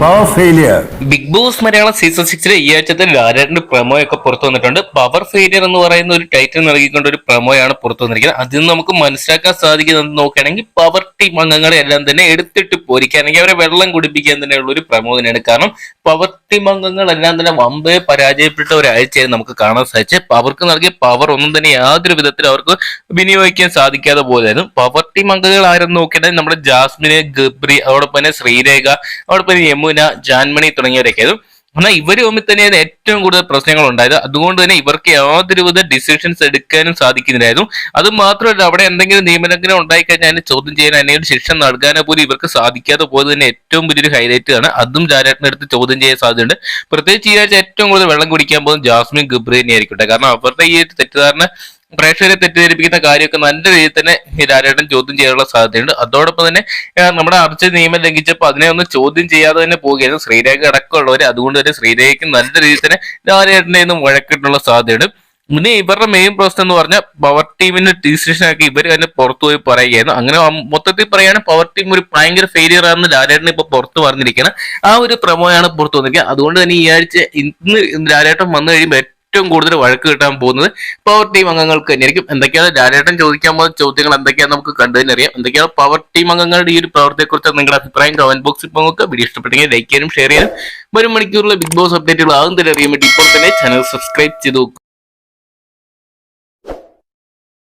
power failure Bigg Boss Malayalam season സിക്സിലെ ഈ ആഴ്ചത്തെ ലാലേട്ടന്റെ പ്രമോ ഒക്കെ പുറത്തു വന്നിട്ടുണ്ട്. പവർ ഫെയിലിയർ എന്ന് പറയുന്ന ഒരു ടൈറ്റിൽ നൽകിക്കൊണ്ട് ഒരു പ്രമോയാണ് പുറത്തു വന്നിരിക്കുന്നത്. അതിൽ നിന്ന് നമുക്ക് മനസ്സിലാക്കാൻ സാധിക്കുന്നത് നോക്കുകയാണെങ്കിൽ പവർ ടീം അംഗങ്ങളെ എല്ലാം തന്നെ എടുത്തിട്ട് പോരിക്കുകയാണെങ്കിൽ അവരെ വെള്ളം കുടിപ്പിക്കാൻ തന്നെയുള്ള ഒരു പ്രമോ തന്നെയാണ്. കാരണം പവർ ടീം അംഗങ്ങളെല്ലാം തന്നെ വമ്പേ പരാജയപ്പെട്ട ഒരാഴ്ചയായി നമുക്ക് കാണാൻ സാധിച്ചത്. അവർക്ക് നൽകിയ പവർ ഒന്നും തന്നെ യാതൊരു വിധത്തിൽ അവർക്ക് വിനിയോഗിക്കാൻ സാധിക്കാതെ പോലെയായിരുന്നു. പവർ ടീം അംഗങ്ങൾ ആരെന്ന് നോക്കിയാൽ നമ്മുടെ ജാസ്മിന് ഗബ്രി അതോടൊപ്പം തന്നെ ശ്രീരേഖ അതോടൊപ്പം തന്നെ യമുന ജാൻമണി തുടങ്ങിയവരൊക്കെയായിരുന്നു എന്നാൽ ഇവർ തമ്മിൽ തന്നെയാണ് ഏറ്റവും കൂടുതൽ പ്രശ്നങ്ങൾ ഉണ്ടായത്. അതുകൊണ്ട് തന്നെ ഇവർക്ക് യാതൊരുവിധ ഡിസിഷൻസ് എടുക്കാനും സാധിക്കുന്നില്ലായിരുന്നു. അത് മാത്രമല്ല അവിടെ എന്തെങ്കിലും നിയമലംഘനം ഉണ്ടായിക്കഴിഞ്ഞാൽ അതിനെ ചോദ്യം ചെയ്യാൻ അതിനൊരു ശിക്ഷ നൽകാനോ പോലും ഇവർക്ക് സാധിക്കാതെ പോയത് തന്നെ ഏറ്റവും വലിയൊരു ഹൈലൈറ്റ് ആണ്. അതും ജാലേട്ടന്റെ അടുത്ത് ചോദ്യം ചെയ്യാൻ സാധ്യതയുണ്ട്. പ്രത്യേകിച്ച് ഈ ആഴ്ച ഏറ്റവും കൂടുതൽ വെള്ളം കുടിക്കാൻ പോകുന്നത് ജാസ്മിൻ ഗബ്രി തന്നെയായിരിക്കട്ടെ കാരണം അവരുടെ ഈ തെറ്റിദ്ധാരണ പ്രേക്ഷകരെ തെറ്റിദ്ധരിപ്പിക്കുന്ന കാര്യമൊക്കെ നല്ല രീതിയിൽ തന്നെ ഈ ലാലേട്ടൻ ചോദ്യം ചെയ്യാനുള്ള സാധ്യതയുണ്ട്. അതോടൊപ്പം തന്നെ നമ്മുടെ അർച്ച നിയമം ലംഘിച്ചപ്പോൾ അതിനെ ഒന്ന് ചോദ്യം ചെയ്യാതെ തന്നെ പോവുകയായിരുന്നു ശ്രീരേഖ അടക്കമുള്ളവർ അതുകൊണ്ട് തന്നെ ശ്രീരേഖയ്ക്ക് നല്ല രീതിയിൽ തന്നെ ലാലേട്ടനെ ഒന്നും വഴക്കിട്ടുള്ള സാധ്യതയുണ്ട്. പിന്നെ ഇവരുടെ മെയിൻ പ്രശ്നം എന്ന് പറഞ്ഞാൽ പവർ ടീമിന്റെ ഡിസിഷൻ ആക്കി ഇവർ തന്നെ പുറത്തു പോയി പറയുകയായിരുന്നു. അങ്ങനെ മൊത്തത്തിൽ പറയുകയാണെങ്കിൽ പവർ ടീം ഒരു ഭയങ്കര ഫെയിലിയർ ആണെന്ന് ലാലേട്ടൻ ഇപ്പൊ പുറത്ത് പറഞ്ഞിരിക്കുന്നത് ആ ഒരു പ്രമോയാണ് പുറത്തു വന്നിരിക്കുന്നത്. അതുകൊണ്ട് തന്നെ ഈ ആഴ്ച ഇന്ന് ലാലേട്ടൻ വന്നു കഴിയുമ്പോൾ ഏറ്റവും കൂടുതൽ വഴക്ക് കിട്ടാൻ പോകുന്നത് പവർ ടീം അംഗങ്ങൾക്ക് തന്നെയായിരിക്കും. എന്തൊക്കെയാണ് ലാലേട്ടൻ ചോദിക്കാൻ പോകുന്ന ചോദ്യങ്ങൾ എന്തൊക്കെയാണ് നമുക്ക് കണ്ടു തന്നെ അറിയാം. എന്തൊക്കെയാണ് പവർ ടീം അംഗങ്ങളുടെ ഈ ഒരു പ്രവർത്തിയെക്കുറിച്ച് നിങ്ങളുടെ അഭിപ്രായം കമന്റ് ബോക്സിൽ നമുക്ക് വീഡിയോ ഇഷ്ടപ്പെട്ടെങ്കിൽ ലൈക്ക് ചെയ്യാനും ഷെയർ ചെയ്യാനും. വരും മണിക്കൂറിലെ ബിഗ് ബോസ് അപ്ഡേറ്റുകൾ ആകും തന്നെ അറിയാൻ വേണ്ടി ഇപ്പോൾ തന്നെ ചാനൽ സബ്സ്ക്രൈബ് ചെയ്തു